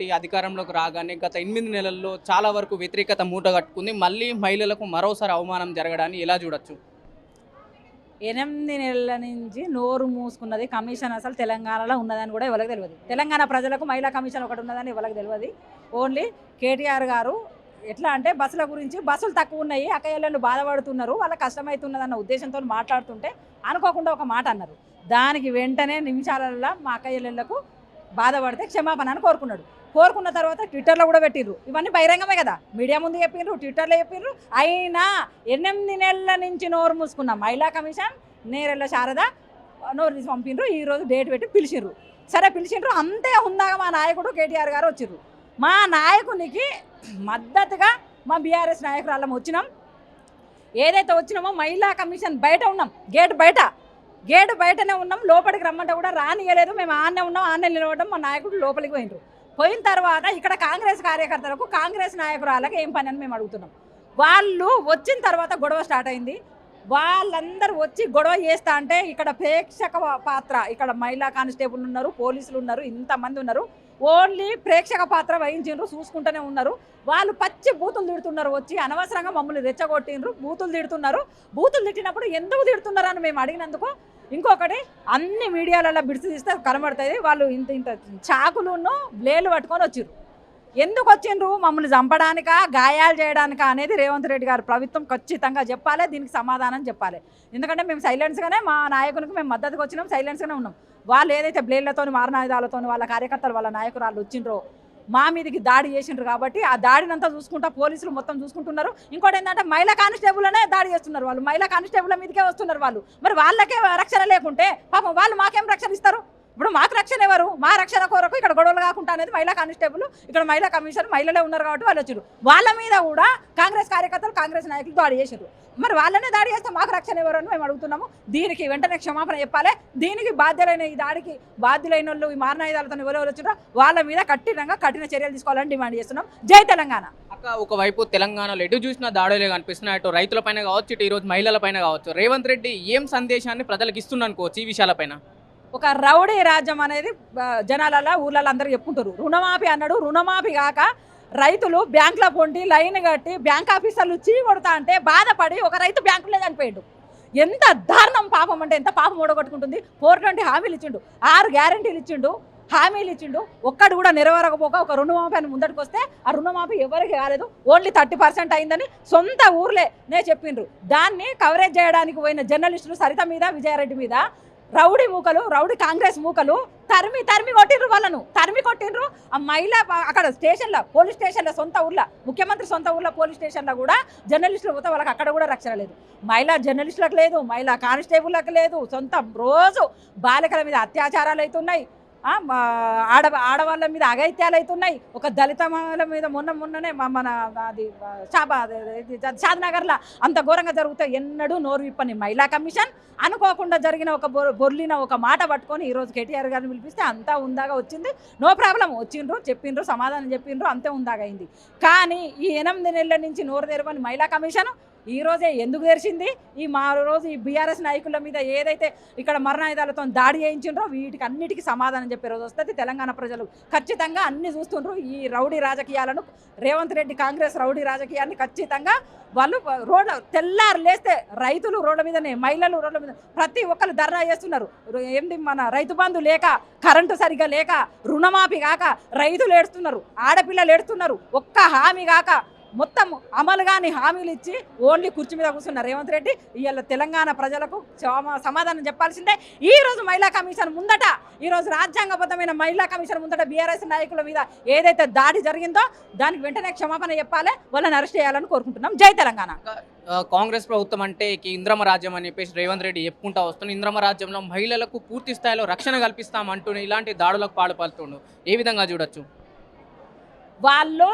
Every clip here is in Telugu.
పార్టీ అధికారంలోకి రాగానే గత ఎనిమిది నెలల్లో చాలా వరకు వ్యతిరేకత మూటగట్టుకుంది మళ్ళీ మహిళలకు మరోసారి అవమానం జరగడాన్ని ఎలా చూడొచ్చు? ఎనిమిది నెలల నుంచి నోరు మూసుకున్నది కమిషన్ అసలు తెలంగాణలో ఉన్నదని కూడా ఎవరికి తెలియదు. తెలంగాణ ప్రజలకు మహిళా కమిషన్ ఒకటి ఉన్నదని ఎవరికి తెలియదు. ఓన్లీ కేటీఆర్ గారు ఎట్లా అంటే బస్సుల గురించి బస్సులు తక్కువ ఉన్నాయి అక్కయ్యలు బాధపడుతున్నారు వాళ్ళ కష్టమవుతున్నదన్న ఉద్దేశంతో మాట్లాడుతుంటే అనుకోకుండా ఒక మాట అన్నారు. దానికి వెంటనే నిమిషాలలో మా అక్కయ్యలకు బాధపడితే క్షమాపణ అని కోరుకున్నాడు. కోరుకున్న తర్వాత ట్విట్టర్లో కూడా పెట్టిర్రు. ఇవన్నీ బహిరంగమే కదా. మీడియా ముందు చెప్పిండ్రు ట్విట్టర్లో చెప్పిండ్రు అయినా ఎనిమిది నెలల నుంచి నోరు మూసుకున్న మహిళా కమిషన్ నేరెళ్ళ శారద నోరు తీసి పంపిండ్రు ఈరోజు డేట్ పెట్టి పిలిచిర్రు. సరే పిలిచిండ్రు అంతే ఉందాక మా నాయకుడు కేటీఆర్ గారు వచ్చిర్రు. మా నాయకునికి మద్దతుగా మా బీఆర్ఎస్ నాయకురాళ్ళం వచ్చినాం. ఏదైతే వచ్చినామో మహిళా కమిషన్ బయట ఉన్నాం. గేట్ బయట. గేట్ బయటనే ఉన్నాం. లోపలికి రమ్మంటే కూడా రానియలేదు. మేము ఆన్నే ఉన్నాం. ఆన్నే నిలవడం మా నాయకుడు లోపలికి పోయినరు పోయిన తర్వాత ఇక్కడ కాంగ్రెస్ కార్యకర్తలకు కాంగ్రెస్ నాయకురాలకు ఏం పని అని మేము అడుగుతున్నాం. వాళ్ళు వచ్చిన తర్వాత గొడవ స్టార్ట్ అయింది. వాళ్ళందరూ వచ్చి గొడవ చేస్తా అంటే ఇక్కడ ప్రేక్షక పాత్ర ఇక్కడ మహిళా కానిస్టేబుల్ ఉన్నారు పోలీసులు ఉన్నారు ఇంతమంది ఉన్నారు. ఓన్లీ ప్రేక్షక పాత్ర వహించిండ్రు చూసుకుంటూనే ఉన్నారు. వాళ్ళు పచ్చి బూతులు తిడుతున్నారు వచ్చి అనవసరంగా మమ్మల్ని రెచ్చగొట్టిండ్రు బూతులు తిడుతున్నారు. బూతులు తిట్టినప్పుడు ఎందుకు తిడుతున్నారు అని మేము అడిగినందుకు ఇంకొకటి అన్ని మీడియాలలో బిడిసి తీస్తే కనబడుతుంది వాళ్ళు ఇంత ఇంత చాకులును బ్లేలు పట్టుకొని వచ్చిర్రు. ఎందుకు వచ్చిండ్రు? మమ్మల్ని చంపడానికా గాయాలు చేయడానికా అనేది రేవంత్ రెడ్డి గారు ప్రభుత్వం ఖచ్చితంగా చెప్పాలి దీనికి సమాధానం చెప్పాలి. ఎందుకంటే మేము సైలెన్స్గానే మా నాయకునికి మేము మద్దతుకు వచ్చినాం సైలెన్స్గానే ఉన్నాం. వాళ్ళు ఏదైతే బ్లేడ్లతోని మారణాయుధాలతో వాళ్ళ కార్యకర్తలు వాళ్ళ నాయకురాలు వచ్చిండ్రో మా మీదకి దాడి చేసిండ్రు కాబట్టి ఆ దాడినంతా చూసుకుంటా పోలీసులు మొత్తం చూసుకుంటున్నారు. ఇంకోటి ఏంటంటే మహిళా కానిస్టేబుల్నే దాడి చేస్తున్నారు వాళ్ళు. మహిళా కానిస్టేబుల్ మీదకే వస్తున్నారు వాళ్ళు. మరి వాళ్ళకే రక్షణ లేకుంటే పాపం వాళ్ళు మాకేం రక్షణ ఇస్తారు? ఇప్పుడు మాకు రక్షణ ఎవరు? మా రక్షణ కొరకు ఇక్కడ గొడవలు కాకుండా అనేది మహిళా కానిస్టేబుల్ ఇక్కడ మహిళా కమిషన్ మహిళలే ఉన్నారు కాబట్టి వాళ్ళు వచ్చారు. వాళ్ళ మీద కూడా కాంగ్రెస్ కార్యకర్తలు కాంగ్రెస్ నాయకులు దాడి చేశారు. మరి వాళ్ళనే దాడి చేస్తే మాకు రక్షణ ఎవరు అని మేము అడుగుతున్నాము. దీనికి వెంటనే క్షమాపణ చెప్పాలి. దీనికి బాధ్యులైన ఈ దాడికి బాధ్యులైన వాళ్ళు ఈ మారణాయుధాలతో ఎవరెవరు వచ్చారో వాళ్ళ మీద కఠినంగా కఠిన చర్యలు తీసుకోవాలని డిమాండ్ చేస్తున్నాం. జై తెలంగాణ. అక్క ఒకవైపు తెలంగాణలో ఎటు చూసినా దాడులే కనిపిస్తున్నాయి. అటు రైతులపైన కావచ్చు ఇటు ఈరోజు మహిళలపైన కావచ్చు. రేవంత్ రెడ్డి ఏం సందేశాన్ని ప్రజలకు ఇస్తున్నా అనుకోవచ్చు ఈ విషయాలపైన ఒక రౌడీ రాజ్యం అనేది జనాలలో ఊర్లలో అందరూ చెప్పుకుంటారు. రుణమాఫీ అన్నాడు. రుణమాఫీ కాక రైతులు బ్యాంకులో పొండి లైన్ కట్టి బ్యాంక్ ఆఫీసర్లు చీ కొడతా అంటే బాధపడి ఒక రైతు బ్యాంకులో చనిపోయాడు. ఎంత దారుణం పాపం అంటే ఎంత పాపం ఓడగొట్టుకుంటుంది. ఫోర్ ట్వంటీ హామీలు ఇచ్చిండు. ఆరు గ్యారంటీలు ఇచ్చిండు. హామీలు ఇచ్చిండు. ఒక్కడు కూడా నెరవేరకపోక ఒక రుణమాఫీ అని ముందటికి వస్తే ఆ రుణమాఫీ ఎవరికి కాలేదు. ఓన్లీ థర్టీ పర్సెంట్ అయిందని సొంత ఊర్లే నే చెప్పిండ్రు. దాన్ని కవరేజ్ చేయడానికి పోయిన జర్నలిస్టులు సరిత మీద విజయారెడ్డి మీద రౌడీ మూకలు రౌడీ కాంగ్రెస్ మూకలు తరిమి తరిమి కొట్టిండ్రు వాళ్ళను తరిమి కొట్టిండ్రు. ఆ మహిళ అక్కడ స్టేషన్లో పోలీస్ స్టేషన్లో సొంత ఊర్లో ముఖ్యమంత్రి సొంత ఊర్లో పోలీస్ స్టేషన్లో కూడా జర్నలిస్టులు పోతే వాళ్ళకి అక్కడ కూడా రక్షణ లేదు. మహిళా జర్నలిస్టులకు లేదు మహిళా కానిస్టేబుల్లకు లేదు. సొంత రోజు బాలికల మీద అత్యాచారాలు అవుతున్నాయి. ఆడ ఆడవాళ్ళ మీద అగైత్యాలు అవుతున్నాయి. ఒక దళిత మీద మొన్న మొన్ననే మన అది షాబా షాద్నగర్లో అంత ఘోరంగా జరుగుతాయి. ఎన్నడూ నోరు విప్పని మహిళా కమిషన్ అనుకోకుండా జరిగిన ఒక బొ- బొర్లిన ఒక మాట పట్టుకొని ఈరోజు కేటీఆర్ గారిని పిలిపిస్తే అంతా ఉందాగా వచ్చింది. నో ప్రాబ్లం వచ్చిండ్రు చెప్పిండ్రు సమాధానం చెప్పిండ్రు అంతే ఉందాగా అయింది. కానీ ఈ ఎనిమిది నెలల నుంచి నోరు తెరవని మహిళా కమిషన్ ఈ రోజే ఎందుకు తెరిచింది? ఈ మా రోజు ఈ బీఆర్ఎస్ నాయకుల మీద ఏదైతే ఇక్కడ మరణాయుధాలతో దాడి చేయించిండ్రో వీటికి అన్నిటికీ సమాధానం చెప్పే రోజు వస్తుంది తెలంగాణ ప్రజలు. ఖచ్చితంగా అన్ని చూస్తుండ్రు ఈ రౌడీ రాజకీయాలను. రేవంత్ రెడ్డి కాంగ్రెస్ రౌడీ రాజకీయాన్ని ఖచ్చితంగా వాళ్ళు రోడ్ల తెల్లారు లేస్తే రైతులు రోడ్ల మీదనే మహిళలు రోడ్ల మీద ప్రతి ఒక్కరు ధర్నా చేస్తున్నారు. ఏంటి ఏంది మన రైతు బంధు లేక కరెంటు సరిగ్గా లేక రుణమాఫీ కాక రైతులు ఏడుస్తున్నారు ఆడపిల్లలు ఏడుస్తున్నారు ఒక్క హామీ కాక మొత్తం అమలు కాని హామీలు ఇచ్చి ఓన్లీ కుర్చీ మీద కూర్చున్న రేవంత్ రెడ్డి ఇవాళ తెలంగాణ ప్రజలకు సమ- సమాధానం చెప్పాల్సిందే. ఈ రోజు మహిళా కమిషన్ ముందట ఈ రోజు రాజ్యాంగబద్ధమైన మహిళా కమిషన్ ముందట బీఆర్ఎస్ నాయకుల మీద ఏదైతే దాడి జరిగిందో దానికి వెంటనే క్షమాపణ చెప్పాలి. వాళ్ళని అరెస్ట్ చేయాలని కోరుకుంటున్నాం. జై తెలంగాణ. కాంగ్రెస్ ప్రభుత్వం అంటే ఇంద్రమ రాజ్యం అని చెప్పేసి రేవంత్ రెడ్డి చెప్పుకుంటా వస్తుంది ఇంద్రమ రాజ్యంలో మహిళలకు పూర్తి స్థాయిలో రక్షణ కల్పిస్తామంటూ ఇలాంటి దాడులకు పాల్పడుతుండు. ఏ విధంగా చూడొచ్చు? వాళ్ళు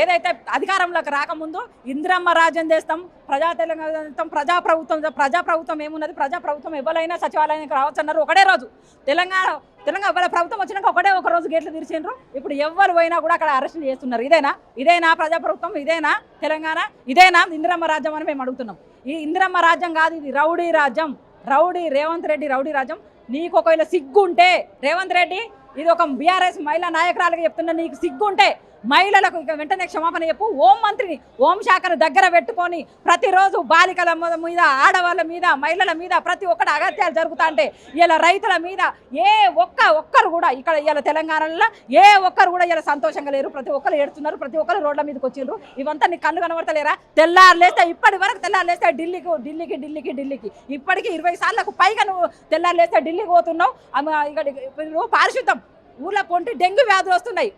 ఏదైతే అధికారంలోకి రాకముందు ఇందిరమ్మ రాజ్యం చేస్తాం ప్రజా తెలంగాణ చేస్తాం ప్రజా ప్రభుత్వం ప్రజా ప్రభుత్వం ఏమున్నది? ప్రజా ప్రభుత్వం ఎవరైనా సచివాలయానికి రావచ్చు అన్నారు ఒకటే రోజు. తెలంగాణ తెలంగాణ వాళ్ళ ప్రభుత్వం వచ్చినాక ఒకటే ఒక రోజు గేట్లు తెరిచిండ్రు ఇప్పుడు ఎవరు పోయినా కూడా అక్కడ అరెస్ట్ చేస్తున్నారు. ఇదేనా? ఇదేనా ప్రజా ప్రభుత్వం? ఇదేనా తెలంగాణ? ఇదేనా ఇందిరమ్మ రాజ్యం అని మేము అడుగుతున్నాం. ఈ ఇందిరమ్మ రాజ్యం కాదు ఇది రౌడీ రాజ్యం. రౌడీ రేవంత్ రెడ్డి రౌడీ రాజ్యం. నీకు ఒకవేళ సిగ్గుంటే రేవంత్ రెడ్డి ఇది ఒక బీఆర్ఎస్ మహిళా నాయకురాలుగా చెప్తున్నా నీకు సిగ్గుంటే మహిళలకు ఇక వెంటనే క్షమాపణ చెప్పు. హోం మంత్రిని హోంశాఖను దగ్గర పెట్టుకొని ప్రతిరోజు బాలికల మీద ఆడవాళ్ళ మీద మహిళల మీద ప్రతి ఒక్కటి అగత్యాలు జరుగుతా అంటే ఇలా రైతుల మీద ఏ ఒక్క ఒక్కరు కూడా ఇక్కడ ఇలా తెలంగాణలో ఏ ఒక్కరు కూడా ఇలా సంతోషంగా లేరు. ప్రతి ఒక్కరు ఏడుతున్నారు ప్రతి ఒక్కరు రోడ్ల మీదకి వచ్చిండ్రు ఇవంతా నీ కళ్ళు కనబడతలేరా? తెల్లారు లేస్తే ఇప్పటి వరకు తెల్లారు లేస్తే ఢిల్లీకి ఢిల్లీకి ఢిల్లీకి ఢిల్లీకి. ఇప్పటికీ ఇరవై సార్లకు పైగా నువ్వు తెల్లారు లేస్తే ఢిల్లీకి పోతున్నావు. అమ్మ ఇక్కడ నువ్వు పారిశుద్ధం. ఊర్లో కొంటే డెంగ్యూ వ్యాధులు వస్తున్నాయి.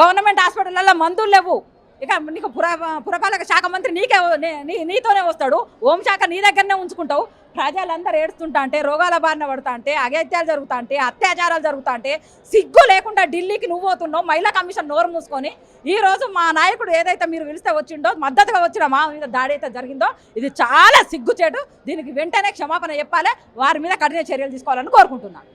గవర్నమెంట్ హాస్పిటల్లో మందులు లేవు. ఇక నీకు పుర పురపాలక శాఖ మంత్రి నీకే నీ- నీతోనే వస్తాడు. హోంశాఖ నీ దగ్గరనే ఉంచుకుంటావు. ప్రజలందరూ ఏడుస్తుంటా అంటే రోగాల బారిన పడతా అంటే అగత్యాలు జరుగుతా అంటే అత్యాచారాలు జరుగుతా అంటే సిగ్గు లేకుండా ఢిల్లీకి నువ్వు పోతున్నావు. మహిళా కమిషన్ నోరు మూసుకొని ఈ రోజు మా నాయకుడు ఏదైతే మీరు పిలిస్తే వచ్చిండో మద్దతుగా వచ్చిన మా మీద దాడి అయితే జరిగిందో ఇది చాలా సిగ్గుచేటు. దీనికి వెంటనే క్షమాపణ చెప్పాలి. వారి మీద కఠిన చర్యలు తీసుకోవాలని కోరుకుంటున్నాను.